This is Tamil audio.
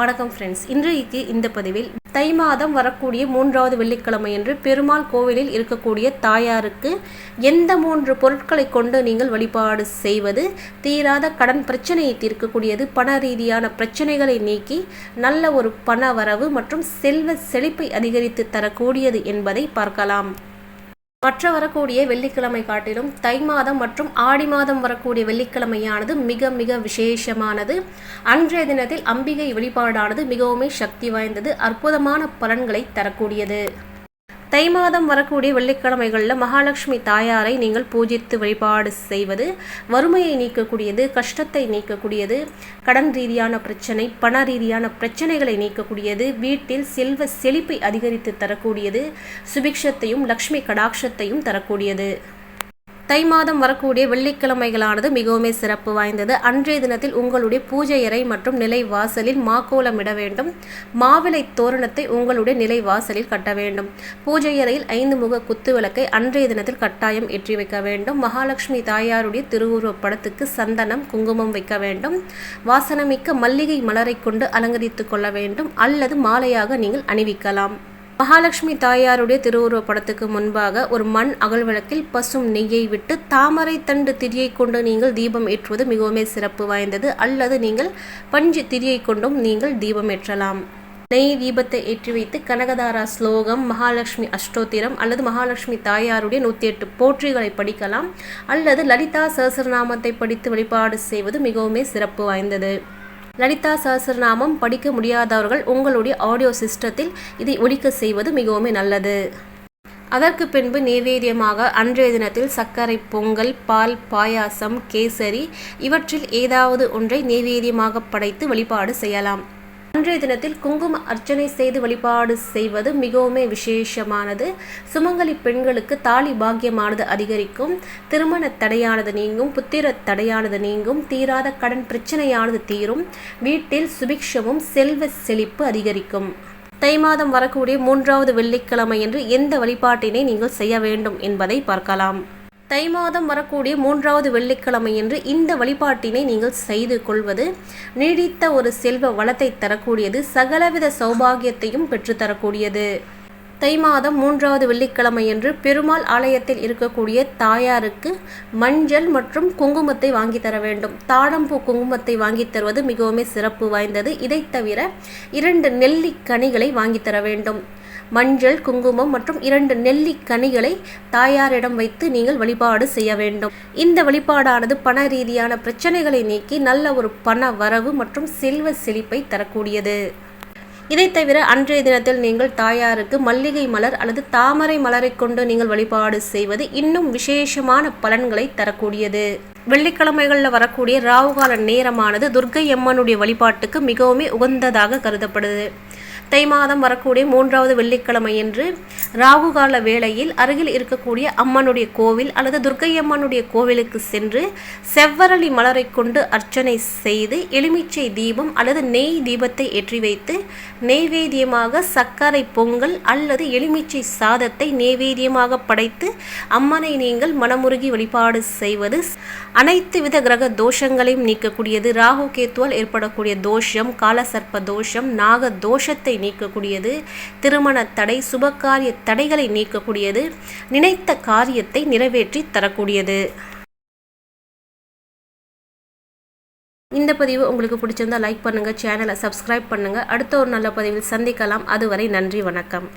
வணக்கம் ஃப்ரெண்ட்ஸ் இன்றைக்கு இந்த பதிவில் தை மாதம் வரக்கூடிய மூன்றாவது வெள்ளிக்கிழமை என்று பெருமாள் கோவிலில் இருக்கக்கூடிய தாயாருக்கு எந்த மூன்று பொருட்களை கொண்டு நீங்கள் வழிபாடு செய்வது தீராத கடன் பிரச்சனையை தீர்க்கக்கூடியது பண ரீதியான பிரச்சனைகளை நீக்கி நல்ல ஒரு பண வரவு மற்றும் செல்வ செழிப்பை அதிகரித்து தரக்கூடியது என்பதை பார்க்கலாம். மற்ற வரக்கூடிய வெள்ளிக்கிழமை காட்டிலும் தை மாதம் மற்றும் ஆடி மாதம் வரக்கூடிய வெள்ளிக்கிழமையானது மிக மிக விசேஷமானது. அன்றைய தினத்தில் அம்பிகை வழிபாடானது மிகவுமே சக்தி வாய்ந்தது அற்புதமான பலன்களை தரக்கூடியது. தை மாதம் வரக்கூடிய வெள்ளிக்கிழமைகளில் மகாலட்சுமி தாயாரை நீங்கள் பூஜித்து வழிபாடு செய்வது வறுமையை நீக்கக்கூடியது கஷ்டத்தை நீக்கக்கூடியது கடன் ரீதியான பிரச்சனை பண ரீதியான பிரச்சனைகளை நீக்கக்கூடியது வீட்டில் செல்வ செழிப்பை அதிகரித்து தரக்கூடியது சுபிக்ஷத்தையும் லக்ஷ்மி கடாட்சத்தையும் தரக்கூடியது. தை மாதம் வரக்கூடிய வெள்ளிக்கிழமைகளானது மிகவும் சிறப்பு வாய்ந்தது. அன்றைய தினத்தில் உங்களுடைய பூஜை அறை மற்றும் நிலை வாசலில் மாக்கோலமிட வேண்டும். மாவிலை தோரணத்தை உங்களுடைய நிலை வாசலில் கட்ட வேண்டும். பூஜை அறையில் ஐந்து முக குத்து விளக்கை அன்றைய தினத்தில் கட்டாயம் ஏற்றி வைக்க வேண்டும். மகாலட்சுமி தாயாருடைய திருவுருவப் படத்துக்கு சந்தனம் குங்குமம் வைக்க வேண்டும். வாசனமிக்க மல்லிகை மலரை கொண்டு அலங்கரித்துக் கொள்ள வேண்டும். அல்லது மாலையாக நீங்கள் அணிவிக்கலாம். மகாலட்சுமி தாயாருடைய திருவுருவ படத்துக்கு முன்பாக ஒரு மண் அகழ்விளக்கில் பசும் நெய்யை விட்டு தாமரை தண்டு திரியை கொண்டு நீங்கள் தீபம் ஏற்றுவது மிகவும் சிறப்பு வாய்ந்தது. அல்லது நீங்கள் பஞ்சு திரியை கொண்டும் நீங்கள் தீபம் ஏற்றலாம். நெய் தீபத்தை ஏற்றி வைத்து கனகதாரா ஸ்லோகம் மகாலட்சுமி அஷ்டோத்திரம் அல்லது மகாலட்சுமி தாயாருடைய நூற்றி எட்டு போற்றிகளை படிக்கலாம். அல்லது லலிதா சஹசிரநாமத்தை படித்து வழிபாடு செய்வது மிகவும் சிறப்பு வாய்ந்தது. லலிதா சஹசிரநாமம் படிக்க முடியாதவர்கள் உங்களுடைய ஆடியோ சிஸ்டத்தில் இதை ஒழிக்க செய்வது மிகவும் நல்லது. அதற்கு பின்பு நைவேத்தியமாக அன்றைய தினத்தில் சர்க்கரை பொங்கல் பால் பாயாசம் கேசரி இவற்றில் ஏதாவது ஒன்றை நைவேத்தியமாக படைத்து வழிபாடு செய்யலாம். அன்றைய தினத்தில் குங்கும அர்ச்சனை செய்து வழிபாடு செய்வது மிகவும் விசேஷமானது. சுமங்கலி பெண்களுக்கு தாலி பாக்கியமானது அதிகரிக்கும். திருமண தடையானது நீங்கும். புத்திர தடையானது நீங்கும். தீராத கடன் பிரச்சனையானது தீரும். வீட்டில் சுபிக்ஷமும் செல்வ செழிப்பு அதிகரிக்கும். தை மாதம் வரக்கூடிய மூன்றாவது வெள்ளிக்கிழமை என்று எந்த வழிபாட்டினை நீங்கள் செய்ய வேண்டும் என்பதை பார்க்கலாம். தை மாதம் வரக்கூடிய மூன்றாவது வெள்ளிக்கிழமை என்று இந்த வழிபாட்டினை நீங்கள் செய்து கொள்வது நீடித்த ஒரு செல்வ வளத்தை தரக்கூடியது சகலவித சௌபாகியத்தையும் பெற்றுத்தரக்கூடியது தை மாதம் மூன்றாவது வெள்ளிக்கிழமையன்று பெருமாள் ஆலயத்தில் இருக்கக்கூடிய தாயாருக்கு மஞ்சள் மற்றும் குங்குமத்தை வாங்கி தர வேண்டும். தாழம்பூ குங்குமத்தை வாங்கி தருவது மிகவும் சிறப்பு வாய்ந்தது. இதை தவிர இரண்டு நெல்லிக்கனிகளை வாங்கி தர வேண்டும். மஞ்சள் குங்குமம் மற்றும் இரண்டு நெல்லி கனிகளை தாயாரிடம் வைத்து நீங்கள் வழிபாடு செய்ய வேண்டும். இந்த வழிபாடானது பண ரீதியான பிரச்சனைகளை நீக்கி நல்ல ஒரு பண வரவு மற்றும் செல்வ செழிப்பை தரக்கூடியது. இதை தவிர அன்றைய தினத்தில் நீங்கள் தாயாருக்கு மல்லிகை மலர் அல்லது தாமரை மலரை கொண்டு நீங்கள் வழிபாடு செய்வது இன்னும் விசேஷமான பலன்களை தரக்கூடியது. வெள்ளிக்கிழமைகளில் வரக்கூடிய ராவுகால நேரமானது துர்கை அம்மனுடைய வழிபாட்டுக்கு மிகவும் உகந்ததாக கருதப்படுது. தை மாதம் வரக்கூடிய மூன்றாவது வெள்ளிக்கிழமையன்று ராகுகால வேளையில் அருகில் இருக்கக்கூடிய அம்மனுடைய கோவில் அல்லது துர்க்கை அம்மனுடைய கோவிலுக்கு சென்று செவ்வரளி மலரை கொண்டு அர்ச்சனை செய்து எலுமிச்சை தீபம் அல்லது நெய் தீபத்தை ஏற்றி வைத்து நெய்வேத்தியமாக சர்க்கரை பொங்கல் அல்லது எலுமிச்சை சாதத்தை நெய்வேத்தியமாக படைத்து அம்மனை நீங்கள் மனமுருகி வழிபாடு செய்வது அனைத்து வித கிரக தோஷங்களையும் நீக்கக்கூடியது. ராகு கேத்துவால் ஏற்படக்கூடிய தோஷம் காலசர்ப்ப தோஷம் நாக தோஷத்தை நீக்கக்கூடியது. திருமண தடை சுபகாரிய தடைகளை நீக்கக்கூடியது. நினைத்த காரியத்தை நிறைவேற்றி தரக்கூடியது. இந்த பதிவு உங்களுக்கு பிடிச்சிருந்தா லைக் பண்ணுங்கள் சேனலை சப்ஸ்கிரைப் பண்ணுங்கள் அடுத்த ஒரு நல்ல பதிவில் சந்திக்கலாம். அதுவரை நன்றி வணக்கம்.